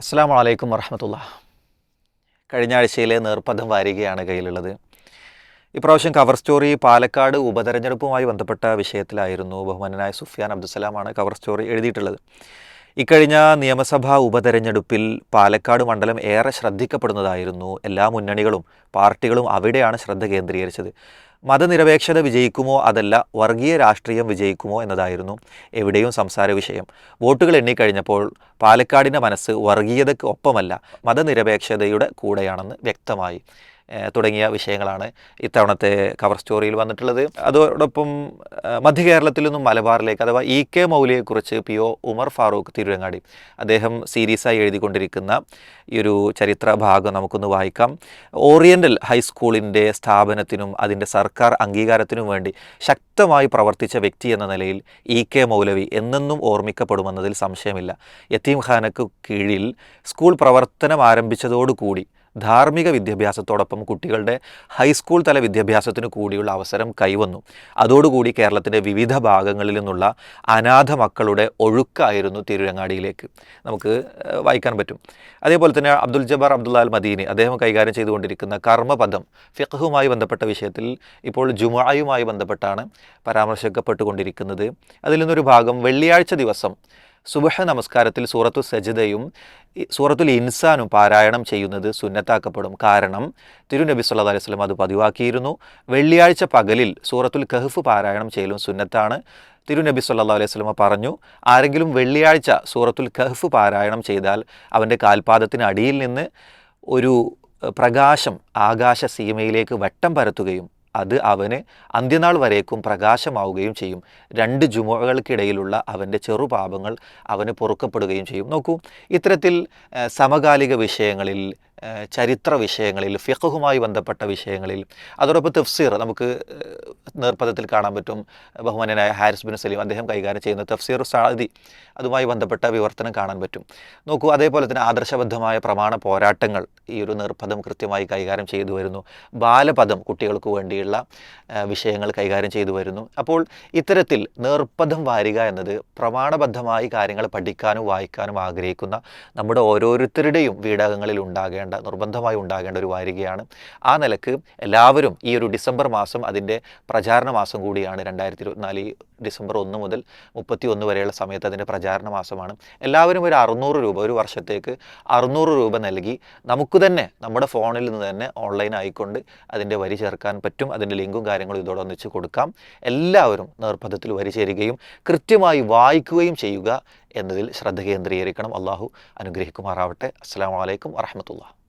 അസ്സാം വലൈക്കും വറഹമത്തുള്ള കഴിഞ്ഞ ആഴ്ചയിലെ നേർപ്പദം വാരികയാണ് കയ്യിലുള്ളത്. ഇപ്രാവശ്യം കവർ സ്റ്റോറി പാലക്കാട് ഉപതെരഞ്ഞെടുപ്പുമായി ബന്ധപ്പെട്ട വിഷയത്തിലായിരുന്നു ബഹുമാനനായ സുഫിയാൻ അബ്ദുസലാമാണ് കവർ സ്റ്റോറി എഴുതിയിട്ടുള്ളത്. ഇക്കഴിഞ്ഞ നിയമസഭാ ഉപതെരഞ്ഞെടുപ്പിൽ പാലക്കാട് മണ്ഡലം ഏറെ ശ്രദ്ധിക്കപ്പെടുന്നതായിരുന്നു എല്ലാ മുന്നണികളും പാർട്ടികളും അവിടെയാണ് ശ്രദ്ധ കേന്ദ്രീകരിച്ചത്. മതനിരപേക്ഷത വിജയിക്കുമോ അതല്ല വർഗീയ രാഷ്ട്രീയം വിജയിക്കുമോ എന്നതായിരുന്നു എവിടെയും സംസാര വിഷയം. വോട്ടുകൾ എണ്ണിക്കഴിഞ്ഞപ്പോൾ പാലക്കാടിന്റെ മനസ്സ് വർഗീയതയ്ക്ക് ഒപ്പമല്ല മതനിരപേക്ഷതയുടെ കൂടെയാണെന്ന് വ്യക്തമായി. തുടങ്ങിയ വിഷയങ്ങളാണ് ഇത്തവണത്തെ കവർ സ്റ്റോറിയിൽ വന്നിട്ടുള്ളത്. അതോടൊപ്പം മധ്യ കേരളത്തിൽ നിന്നും മലബാറിലേക്ക് അഥവാ ഇ കെ മൗലിയെക്കുറിച്ച് പി ഒ ഉമർ ഫാറൂഖ് തിരുവങ്ങാടി അദ്ദേഹം സീരീസായി എഴുതിക്കൊണ്ടിരിക്കുന്ന ഈ ഒരു ചരിത്ര ഭാഗം നമുക്കൊന്ന് വായിക്കാം. ഓറിയന്റൽ ഹൈസ്കൂളിന്റെ സ്ഥാപനത്തിനും അതിന്റെ സർക്കാർ അംഗീകാരത്തിനും വേണ്ടി ശക്തമായി പ്രവർത്തിച്ച വ്യക്തി എന്ന നിലയിൽ ഇ കെ മൗലവി എന്നെന്നും ഓർമ്മിക്കപ്പെടുമെന്നതിൽ സംശയമില്ല. യത്തീംഖാനക്ക് കീഴിൽ സ്കൂൾ പ്രവർത്തനം ആരംഭിച്ചതോടുകൂടി ധാർമ്മിക വിദ്യാഭ്യാസത്തോടൊപ്പം കുട്ടികളുടെ ഹൈസ്കൂൾ തല വിദ്യാഭ്യാസത്തിന് കൂടിയുള്ള അവസരം കൈവന്നു. അതോടുകൂടി കേരളത്തിന്റെ വിവിധ ഭാഗങ്ങളിൽ നിന്നുള്ള അനാഥ മക്കളുടെ ഒഴുക്കായിരുന്നു തിരുരങ്ങാടിയിലേക്ക്. നമുക്ക് വായിക്കാൻ പറ്റും. അതേപോലെ തന്നെ അബ്ദുൽ ജബാർ അബ്ദുള്ള അൽ മദീനി അദ്ദേഹം കൈകാര്യം ചെയ്തുകൊണ്ടിരിക്കുന്ന കർമ്മപദം ഫിഖുമായി ബന്ധപ്പെട്ട വിഷയത്തിൽ ഇപ്പോൾ ജുമായുമായി ബന്ധപ്പെട്ടാണ് പരാമർശിക്കപ്പെട്ടുകൊണ്ടിരിക്കുന്നത്. അതിൽ നിന്നൊരു ഭാഗം വെള്ളിയാഴ്ച ദിവസം സുബഹ നമസ്കാരത്തിൽ സൂറത്തു സജിതയും സൂറത്തുൽ ഇൻസാനും പാരായണം ചെയ്യുന്നത് സുന്നത്താക്കപ്പെടും. കാരണം തിരുനബി സല്ലാ അലൈഹി സ്വലം അത് പതിവാക്കിയിരുന്നു. വെള്ളിയാഴ്ച പകലിൽ സൂറത്തുൽ കഹഫ് പാരായണം ചെയ്യലും സുന്നത്താണ്. തിരുനബി സല്ലാ അലൈഹി സ്വലമ പറഞ്ഞു ആരെങ്കിലും വെള്ളിയാഴ്ച സൂറത്തുൽ കഹഫ് പാരായണം ചെയ്താൽ അവന്റെ കാൽപാദത്തിന് അടിയിൽ നിന്ന് ഒരു പ്രകാശം ആകാശ സീമയിലേക്ക് വട്ടം പരത്തുകയും അത് അവന് അന്ത്യനാൾ വരേക്കും പ്രകാശമാവുകയും ചെയ്യും. രണ്ട് ജുമകൾക്കിടയിലുള്ള അവന്റെ ചെറുപാപങ്ങൾ അവന് പൊറുക്കപ്പെടുകയും ചെയ്യും. നോക്കൂ ഇത്തരത്തിൽ സമകാലിക വിഷയങ്ങളിൽ ചരിത്ര വിഷയങ്ങളിൽ ഫിഖുമായി ബന്ധപ്പെട്ട വിഷയങ്ങളിൽ അതോടൊപ്പം തഫ്സീർ നമുക്ക് ഏഹ്, നേർപ്പദത്തിൽ കാണാൻ പറ്റും. ബഹുമാനനായ ഹാരിസ് ബിൻ സലീം അദ്ദേഹം കൈകാര്യം ചെയ്യുന്ന തഫ്സീർ സാദി അതുമായി ബന്ധപ്പെട്ട വിവർത്തനം കാണാൻ പറ്റും. നോക്കൂ അതേപോലെ തന്നെ ആദർശബദ്ധമായ പ്രമാണ പോരാട്ടങ്ങൾ ഈ ഒരു നേർപ്പദം കൃത്യമായി കൈകാര്യം ചെയ്തു വരുന്നു. ബാലപദം കുട്ടികൾക്ക് വേണ്ടിയുള്ള വിഷയങ്ങൾ കൈകാര്യം ചെയ്തു വരുന്നു. അപ്പോൾ ഇത്തരത്തിൽ നേർപ്പദം വാരിക എന്നത് പ്രമാണബദ്ധമായി കാര്യങ്ങൾ പഠിക്കാനും വായിക്കാനും ആഗ്രഹിക്കുന്ന നമ്മുടെ ഓരോരുത്തരുടെയും വീടകങ്ങളിൽ ഉണ്ടാകേണ്ട നിർബന്ധമായി ഉണ്ടാകേണ്ട ഒരു വാരികയാണ്. ആ നിലയ്ക്ക് എല്ലാവരും ഈ ഒരു ഡിസംബർ മാസം അതിന്റെ പ്രചാരണ മാസം കൂടിയാണ് രണ്ടായിരത്തി ഇരുപത്തിനാല് ഡിസംബർ ഒന്ന് മുതൽ മുപ്പത്തി ഒന്ന് വരെയുള്ള സമയത്ത് അതിന്റെ പ്രചാരണ മാസമാണ് എല്ലാവരും ഒരു അറുന്നൂറ് രൂപ ഒരു വർഷത്തേക്ക് അറുന്നൂറ് രൂപ നൽകി. നമുക്ക് തന്നെ നമ്മുടെ ഫോണിൽ നിന്ന് തന്നെ ഓൺലൈൻ ആയിക്കൊണ്ട് അതിന്റെ വരി ചേർക്കാൻ പറ്റും. അതിന്റെ ലിങ്കും കാര്യങ്ങളും ഇതോടെ ഒന്നിച്ച് കൊടുക്കാം. എല്ലാവരും നിർബന്ധത്തിൽ വരി ചേരുകയും കൃത്യമായി വായിക്കുകയും ചെയ്യുക എന്നതിൽ ശ്രദ്ധ കേന്ദ്രീകരിക്കണം. അള്ളാഹു അനുഗ്രഹിക്കുമാറാവട്ടെ. അസ്സാം വലൈക്കും വറഹമത്തുള്ള